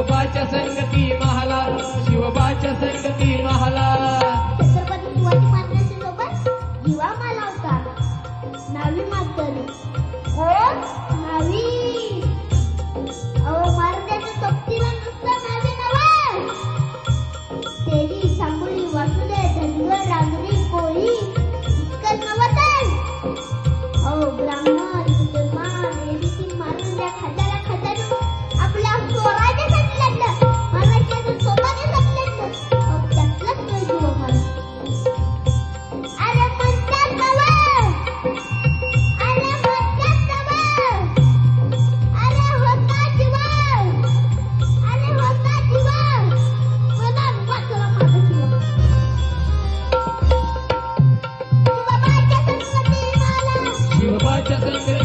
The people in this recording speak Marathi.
शिवबाच्या संगती महाला शिवबाच्या संगती महाला छत्रपती शिवाजी महाराजांच्या सोबत दिवा नावी मागतानी कोण? muchacha